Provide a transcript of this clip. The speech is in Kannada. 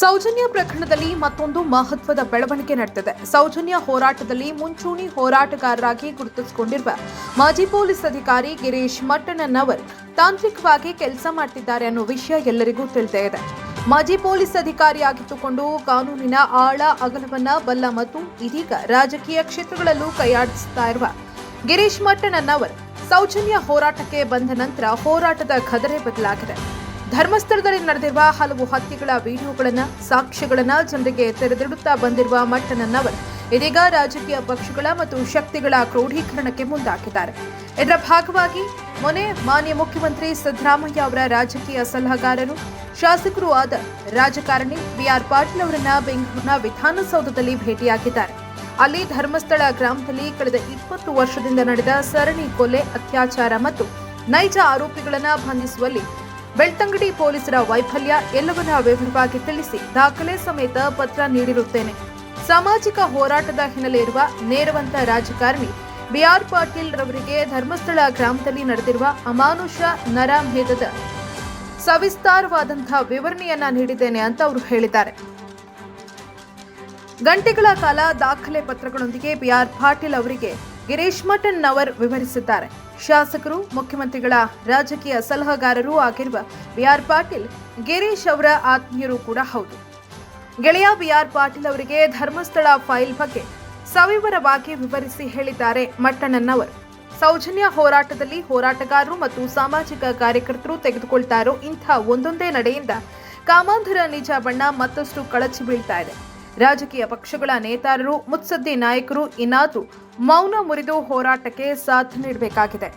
ಸೌಜನ್ಯ ಪ್ರಕರಣದಲ್ಲಿ ಮತ್ತೊಂದು ಮಹತ್ವದ ಬೆಳವಣಿಗೆ ನಡೆದಿದೆ. ಸೌಜನ್ಯ ಹೋರಾಟದಲ್ಲಿ ಮುಂಚೂಣಿ ಹೋರಾಟಗಾರರಾಗಿ ಗುರುತಿಸಿಕೊಂಡಿರುವ ಮಾಜಿ ಪೊಲೀಸ್ ಅಧಿಕಾರಿ ಗಿರೀಶ್ ಮಟ್ಟಣ್ಣನವರ್ ತಾಂತ್ರಿಕವಾಗಿ ಕೆಲಸ ಮಾಡ್ತಿದ್ದಾರೆ ಅನ್ನೋ ವಿಷಯ ಎಲ್ಲರಿಗೂ ತಿಳಿದೇ ಇದೆ. ಮಾಜಿ ಪೊಲೀಸ್ ಅಧಿಕಾರಿಯಾಗಿದ್ದುಕೊಂಡು ಕಾನೂನಿನ ಆಳ ಅಗಲವನ್ನ ಬಲ್ಲ ಮತ್ತು ಇದೀಗ ರಾಜಕೀಯ ಕ್ಷೇತ್ರಗಳಲ್ಲೂ ಕೈಯಾಡಿಸುತ್ತಾ ಇರುವ ಗಿರೀಶ್ ಮಟ್ಟಣ್ಣನವರ್ ಸೌಜನ್ಯ ಹೋರಾಟಕ್ಕೆ ಬಂದ ನಂತರ ಹೋರಾಟದ ಖದರೆ ಬದಲಾಗಿದೆ. ಧರ್ಮಸ್ಥಳದಲ್ಲಿ ನಡೆದಿರುವ ಹಲವು ಹತ್ಯೆಗಳ ವಿಡಿಯೋಗಳನ್ನ, ಸಾಕ್ಷ್ಯಗಳನ್ನ ಜನರಿಗೆ ತೆರೆದಿಡುತ್ತಾ ಬಂದಿರುವ ಮಟ್ಟನನ್ನವರ್ ಇದೀಗ ರಾಜಕೀಯ ಪಕ್ಷಗಳ ಮತ್ತು ಶಕ್ತಿಗಳ ಕ್ರೋಢೀಕರಣಕ್ಕೆ ಮುಂದಾಗಿದ್ದಾರೆ. ಇದರ ಭಾಗವಾಗಿ ಮೊನ್ನೆ ಮಾನ್ಯ ಮುಖ್ಯಮಂತ್ರಿ ಸಿದ್ದರಾಮಯ್ಯ ಅವರ ರಾಜಕೀಯ ಸಲಹೆಗಾರರು, ಶಾಸಕರು ಆದ ರಾಜಕಾರಣಿ ಬಿಆರ್ ಪಾಟೀಲ್ ಅವರನ್ನ ಬೆಂಗಳೂರಿನ ವಿಧಾನಸೌಧದಲ್ಲಿ ಭೇಟಿಯಾಗಿದ್ದಾರೆ. ಅಲ್ಲಿ ಧರ್ಮಸ್ಥಳ ಗ್ರಾಮದಲ್ಲಿ ಕಳೆದ ಇಪ್ಪತ್ತು ವರ್ಷದಿಂದ ನಡೆದ ಸರಣಿ ಕೊಲೆ, ಅತ್ಯಾಚಾರ ಮತ್ತು ನೈಜ ಆರೋಪಿಗಳನ್ನ ಬಂಧಿಸುವಲ್ಲಿ ಬೆಳ್ತಂಗಡಿ ಪೊಲೀಸರ ವೈಫಲ್ಯ ಎಲ್ಲವನ್ನ ವಿವರವಾಗಿ ತಿಳಿಸಿ ದಾಖಲೆ ಸಮೇತ ಪತ್ರ ನೀಡಿರುತ್ತೇನೆ. ಸಾಮಾಜಿಕ ಹೋರಾಟದ ಹಿನ್ನೆಲೆ ಇರುವ ನೇರವಂತ ರಾಜಕಾರಣಿ ಬಿಆರ್ ಪಾಟೀಲ್ ರವರಿಗೆ ಧರ್ಮಸ್ಥಳ ಗ್ರಾಮದಲ್ಲಿ ನಡೆದಿರುವ ಅಮಾನುಷ ನರಮೇಧದ ಸವಿಸ್ತಾರವಾದಂತಹ ವಿವರಣೆಯನ್ನ ನೀಡಿದ್ದೇನೆ ಅಂತ ಅವರು ಹೇಳಿದ್ದಾರೆ. ಗಂಟೆಗಳ ಕಾಲ ದಾಖಲೆ ಪತ್ರಗಳೊಂದಿಗೆ ಬಿಆರ್ ಪಾಟೀಲ್ ಅವರಿಗೆ ಗಿರೀಶ್ ಮಠನ್ನವರ್ ವಿವರಿಸಿದ್ದಾರೆ. ಶಾಸಕರು, ಮುಖ್ಯಮಂತ್ರಿಗಳ ರಾಜಕೀಯ ಸಲಹೆಗಾರರೂ ಆಗಿರುವ ಬಿಆರ್ ಪಾಟೀಲ್, ಗಿರೀಶ್ ಅವರ ಆತ್ಮೀಯರು ಕೂಡ ಹೌದು. ಗೆಳೆಯ ಬಿಆರ್ ಪಾಟೀಲ್ ಅವರಿಗೆ ಧರ್ಮಸ್ಥಳ ಫೈಲ್ ಬಗ್ಗೆ ಸವಿವರವಾಗಿ ವಿವರಿಸಿ ಹೇಳಿದ್ದಾರೆ ಮಟ್ಟಣ್ಣನವರ್ ಸೌಜನ್ಯ ಹೋರಾಟದಲ್ಲಿ ಹೋರಾಟಗಾರರು ಮತ್ತು ಸಾಮಾಜಿಕ ಕಾರ್ಯಕರ್ತರು ತೆಗೆದುಕೊಳ್ತಾ ಇರೋ ಇಂಥ ಒಂದೊಂದೇ ನಡೆಯಿಂದ ಕಾಮಾಂಧರ ನಿಜ ಬಣ್ಣ ಮತ್ತಷ್ಟು ಕಳಚಿ ಬೀಳ್ತಾ ಇದೆ. ರಾಜಕೀಯ ಪಕ್ಷಗಳ ನೇತಾರರು ಮುತ್ಸದ್ದಿ ನಾಯಕರು ಇನ್ನಾದರೂ ಮೌನ ಮುರಿದು ಹೋರಾಟಕ್ಕೆ ಸಾಥ್ ನೀಡಬೇಕಾಗಿದೆ.